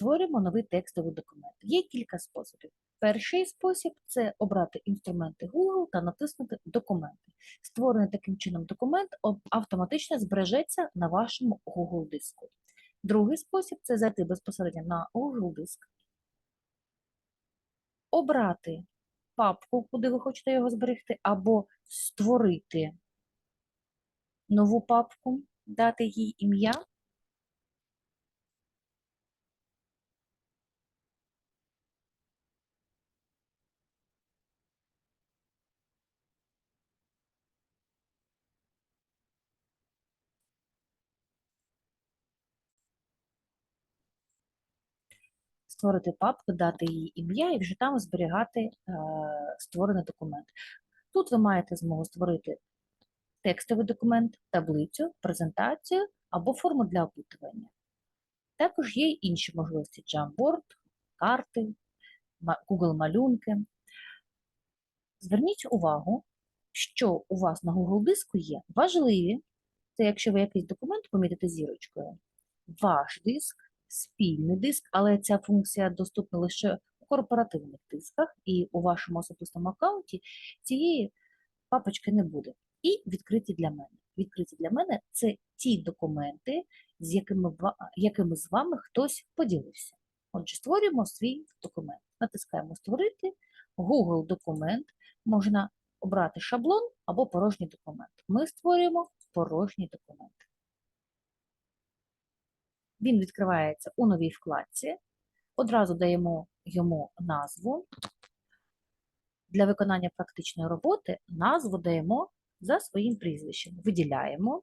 створюємо новий текстовий документ. Є кілька способів. Перший спосіб це обрати інструменти Google та натиснути Документи. Створений таким чином документ автоматично збережеться на вашому Google диску. Другий спосіб це зайти безпосередньо на Google диск, обрати папку, куди ви хочете його зберегти, або створити нову папку, дати їй ім'я. Створити папку, дати їй ім'я і вже там зберігати е, створений документ. Тут ви маєте змогу створити текстовий документ, таблицю, презентацію або форму для опитування. Також є інші можливості: Jamboard, карти, Google малюнки. Зверніть увагу, що у вас на Google диску є важливі, це якщо ви якийсь документ помітите зірочкою, ваш диск, спільний диск, але ця функція доступна лише у корпоративних дисках, і у вашому особистому аккаунті цієї папочки не буде. І відкриті для мене. Відкриті для мене це ті документи, з якими, якими з вами хтось поділився. Отже, створюємо свій документ. Натискаємо Створити, Google документ. Можна обрати шаблон або порожній документ. Ми створюємо порожній документ. Він відкривається у новій вкладці. Одразу даємо йому назву. Для виконання практичної роботи назву даємо за своїм прізвищем. Виділяємо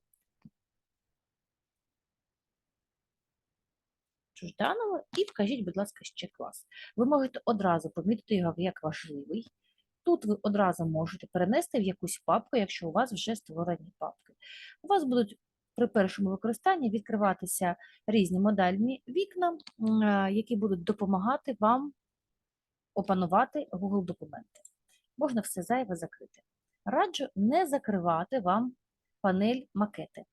Жданова і вкажіть, будь ласка, ще клас. Ви можете одразу помітити його як важливий. Тут ви одразу можете перенести в якусь папку, якщо у вас вже створені папки. У вас будуть при першому використанні відкриватися різні модальні вікна, е, які будуть допомагати вам опанувати Google документи. Можна все зайве закрити. Раджу не закривати вам панель макети.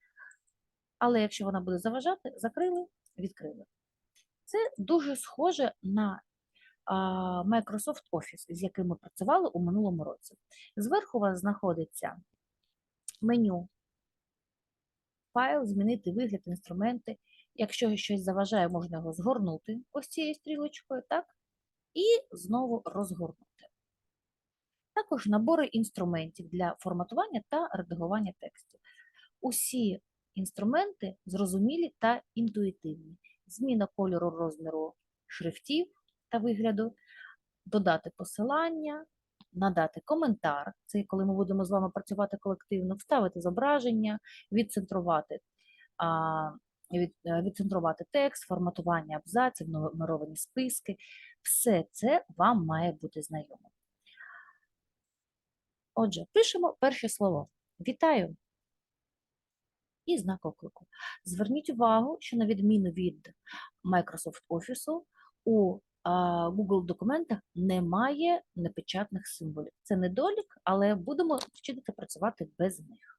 Але якщо вона буде заважати, закрили, відкрили. Це дуже схоже на Microsoft Office, з яким ми працювали у минулому році. Зверху у вас знаходиться меню, файл, змінити вигляд, інструменти. Якщо щось заважає, можна його згорнути ось цією стрілочкою, так? І знову розгорнути. Також набори інструментів для форматування та редагування текстів. Усі інструменти зрозумілі та інтуїтивні. Зміна кольору розміру шрифтів та вигляду, додати посилання, надати коментар. Це коли ми будемо з вами працювати колективно, вставити зображення, відцентрувати, від, е, відцентрувати текст, форматування абзаців, нумеровані списки. Все це вам має бути знайомо. Отже, пишемо перше слово. Вітаю! І знак оклику. Зверніть увагу, що на відміну від Microsoft Office, у Google документах немає непечатних символів. Це недолік, але будемо вчитися працювати без них.